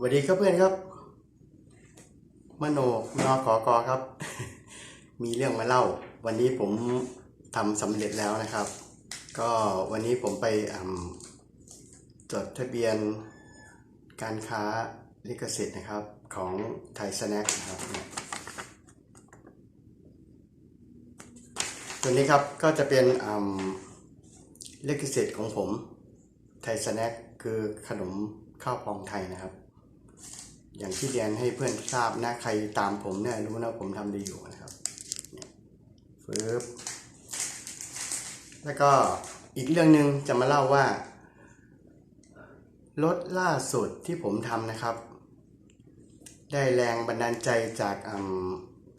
สวัสดีครับเพื่อนครับ มโนนอขอกอครับ มีเรื่องมาเล่า วันนี้ผมทำสำเร็จแล้วนะครับ ก็วันนี้ผมไปมจดทะเบียนการค้าลิขสิทธิ์นะครับของไทยสแน็คนะครับตัวนี้ครับก็จะเป็นลิขสิทธิ์ของผมไทยสแน็คคือขนมข้าวพองไทยนะครับ อย่างที่เรียนให้เพื่อนทราบนะใครตามผมเนี่ยรู้นะผมทำดีอยู่นะครับเนี่ยฟืบแล้วก็อีกเรื่องหนึ่งจะมาเล่าว่ารถล่าสุดที่ผมทำนะครับ ได้แรงบันดาลใจจาก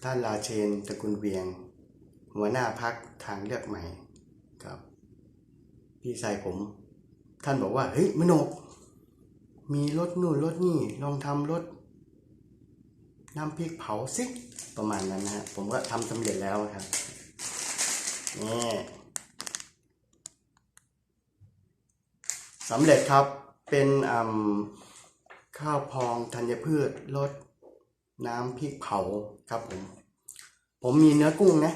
ท่านราเชนตระกุลเวียง หัวหน้าพักทางเลือกใหม่ครับ พี่ชายผม ท่านบอกว่า เฮ้ยมโนก มีรถนู่นรถนี่ลองทำรถน้ำพริกเผาสิประมาณนั้นนะฮะผมก็ทำสำเร็จแล้วครับนี่สำเร็จครับเป็นข้าวพองธัญพืชรสน้ำพริกเผาครับผม ผมมีเนื้อกุ้งนะ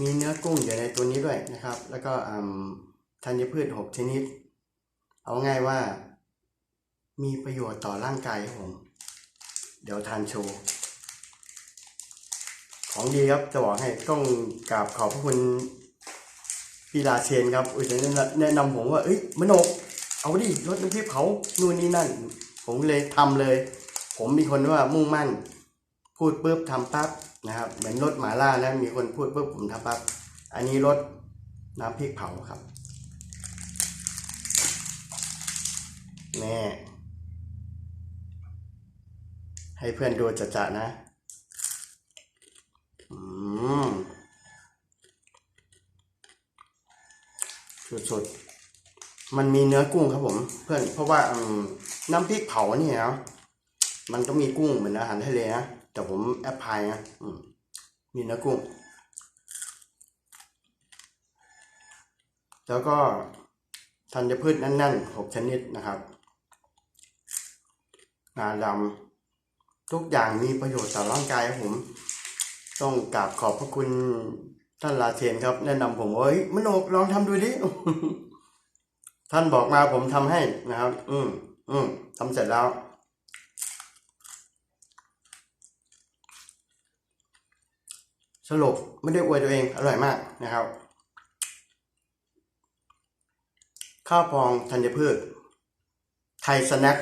มีเนื้อกุ้งอยู่ในตัวนี้ด้วยนะครับ แล้วก็ธัญพืชหกชนิด เอาง่ายว่า มีประโยชน์ต่อร่างกายครับผม เดี๋ยวทานโชว์ของดีครับจะบอกให้ต้องกราบขอบพระคุณพี่ราเชนครับอุ้ยแนะนำแนะนำผมว่าเอ้ยมโนกเอาดิรถน้ำพริกเผานู่นนี่นั่น ผมเลยทำเลย ผมมีคนว่ามุ่งมั่น พูดปุ๊บทำปั๊บนะครับ เหมือนรถหมาล่านะมีคนพูดปุ๊บผมทำปั๊บอันนี้รถน้ำพริกเผาครับแน่ ให้เพื่อนดูจะจะนะ อืมสุดๆ มันมีเนื้อกุ้งครับผม เพื่อน เพราะว่าน้ำพริกเผาเนี่ยนะมันก็มีกุ้งเหมือนอาหารทะเลนะ แต่ผมแอปพลายนะมมีเนื้อกุ้ง แล้วก็ธัญพืชนั่นๆหกชนิดนะครับ งาดำ ทุกอย่างมีประโยชน์ต่อร่างกายผม ต้องกราบขอบพระคุณท่านลาเชนครับ แนะนำผมว่าเฮ้ยมโนกลองทำดูดิท่านบอกมาผมทำให้นะครับ อืมอืมทำเสร็จแล้วสรุปไม่ได้อวยตัวเองอร่อยมากนะครับ ข้าวพองธัญพืช ไทยสแน็ค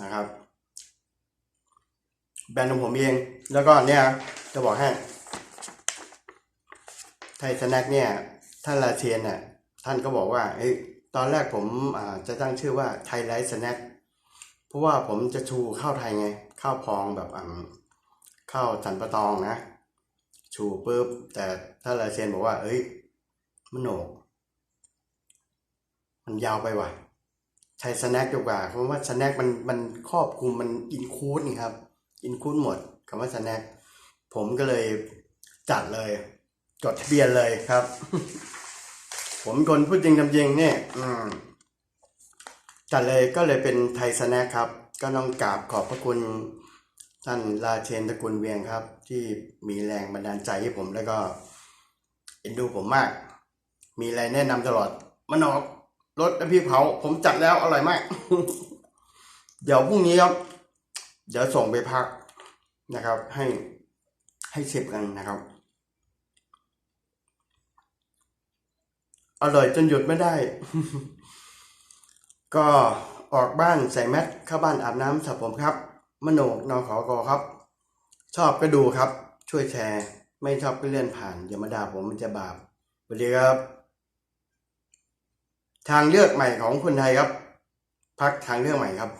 นะครับ แบรนด์ของผมเอง แล้วก็เนี่ยจะบอกให้ไทยสแน็คเนี่ยท่านลาเชียนเนี่ยท่านก็บอกว่าเอ้ตอนแรกผมจะตั้งชื่อว่าไทยไลท์สแน็คเพราะว่าผมจะชูข้าวไทยไงข้าวพองแบบข้าวสันปะตองนะ ชูปุ๊บ แต่ท่านลาเชียนบอกว่า เอ้ยมันโนก มันยาวไปว่ะใช้สแน็คดีกว่าเพราะว่าสแน็คมันมันครอบคลุมมันอินคูดนี่ครับ อินคูดหมดคำว่าสแน็คผมก็เลยจัดเลย จดทะเบียนเลยครับ ผมคนพูดจริงทำจริงเนี่ยอืมจัดเลยก็เลยเป็นไทยสแน็คครับ ก็ต้องกราบขอบพระคุณท่านราเชนตระกุลเวียงครับ ที่มีแรงบันดาลใจให้ผมแล้วก็เอ็นดูผมมาก มีอะไรแนะนำตลอดมันออกรถน้ำพริเผา ผมจัดแล้วอร่อยมาก เดี๋ยวพรุ่งนี้ครับ เดี๋ยวส่งไปพักนะครับ ให้ให้เชฟกันนะครับ อร่อยจนหยุดไม่ได้ ก็ออกบ้านใส่แมสเข้าบ้านอาบน้ำสระผมครับ มโนกนอขอกอครับ ชอบก็ดูครับ ช่วยแชร์ ไม่ชอบก็เลื่อนผ่าน อย่ามาด่าผมมันจะบาปสวัสดีครับ ทางเลือกใหม่ของคนไทยครับ พักทางเลือกใหม่ครับ